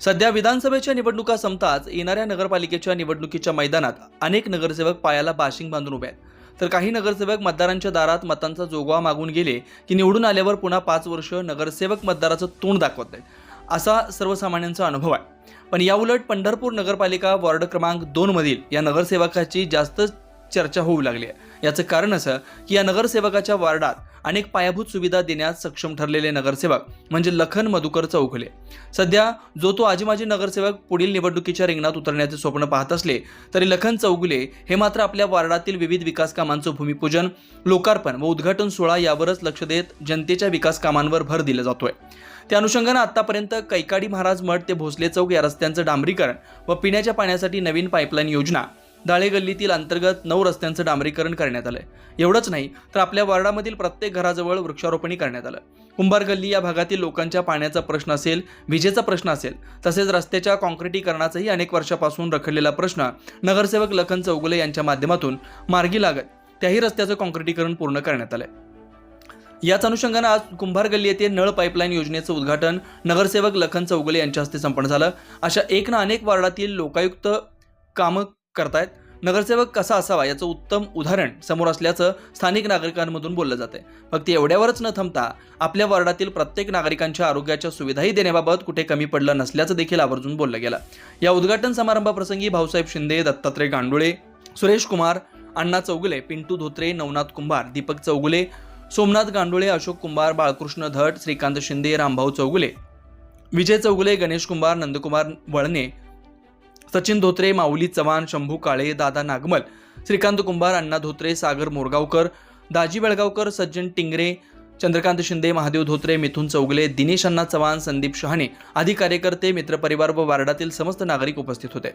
सध्या विधानसभेच्या निवडणुका संपताच येणाऱ्या नगरपालिकेच्या निवडणुकीच्या मैदानात अनेक नगरसेवक पायाला बाशिंग बांधून उभे आहेत. तर काही नगरसेवक मतदारांच्या दारात मतांचा जोगवा मागून गेले की निवडून आल्यावर पुन्हा पाच वर्ष नगरसेवक मतदाराचं तोंड दाखवत आहेत. असा सर्वसामान्यांचा अनुभव आहे. पण याउलट पंढरपूर नगरपालिका वॉर्ड क्रमांक दोनमधील या नगरसेवकाची जास्त चर्चा होऊ लागली आहे. याचं कारण असं की या नगरसेवकाच्या वॉर्डात अनेक पायाभूत सुविधा देण्यास सक्षम ठरलेले नगरसेवक म्हणजे लखन मधुकर चौघले. सध्या जो तो आजी माजी नगरसेवक पुढील निवडणुकीच्या रिंगणात उतरण्याचे स्वप्न पाहत असले तरी लखन चौगुले हे मात्र आपल्या वार्डातील विविध विकास कामांचं भूमिपूजन लोकार्पण व उद्घाटन सोहळा यावरच लक्ष देत जनतेच्या विकास कामांवर भर दिला जातोय. त्या अनुषंगानं आतापर्यंत कैकाडी महाराज मठ ते भोसले चौक या रस्त्यांचं डांबरीकरण व पिण्याच्या पाण्यासाठी नवीन पाईपलाईन योजना दाळे गल्लीतील अंतर्गत नऊ रस्त्यांचं डांबरीकरण करण्यात आलंय. एवढंच नाही तर आपल्या वार्डामधील प्रत्येक घराजवळ वृक्षारोपणी करण्यात आलं. कुंभार गल्ली या भागातील लोकांच्या पाण्याचा प्रश्न असेल विजेचा प्रश्न असेल तसेच रस्त्याच्या काँक्रिटीकरणाचाही अनेक वर्षापासून रखडलेला प्रश्न नगरसेवक लखन चौगुले यांच्या माध्यमातून मार्गी लागत त्याही रस्त्याचं काँक्रिटीकरण पूर्ण करण्यात आलंय. याच अनुषंगानं आज कुंभार गल्ली येथे नळ पाईपलाईन योजनेचं उद्घाटन नगरसेवक लखन चौगुले यांच्या हस्ते संपन्न झालं. अशा एक ना अनेक वार्डातील लोकायुक्त कामं करतायत. नगरसेवक कसा असावा याचं उत्तम उदाहरण समोर असल्याचं स्थानिक नागरिकांमधून बोललं जाते फक्त एवढ्यावरच न थांबता आपल्या वॉर्डातील प्रत्येक नागरिकांच्या आरोग्याच्या सुविधाही देण्याबाबत कुठे कमी पडलं नसल्याचं देखील आवर्जून बोललं गेलं. या उद्घाटन समारंभाप्रसंगी भाऊसाहेब शिंदे दत्तात्रय गांडुळे सुरेश कुमार अण्णा चौगुले पिंटू धोत्रे नवनाथ कुंभार दीपक चौगुले सोमनाथ गांडुळे अशोक कुंभार बाळकृष्ण धट श्रीकांत शिंदे रामभाऊ चौगुले विजय चौगुले गणेश कुंभार नंदकुमार वळणे सचिन धोत्रे माऊली चव्हाण शंभू काळे दादा नागमल श्रीकांत कुंभार अण्णा धोत्रे सागर मोरगावकर दाजी बेळगावकर सज्जन टिंगरे चंद्रकांत शिंदे महादेव धोत्रे मिथुन चौगले दिनेश अण्णा चव्हाण संदीप शहाणे आदी कार्यकर्ते मित्रपरिवार व वार्डातील समस्त नागरिक उपस्थित होते.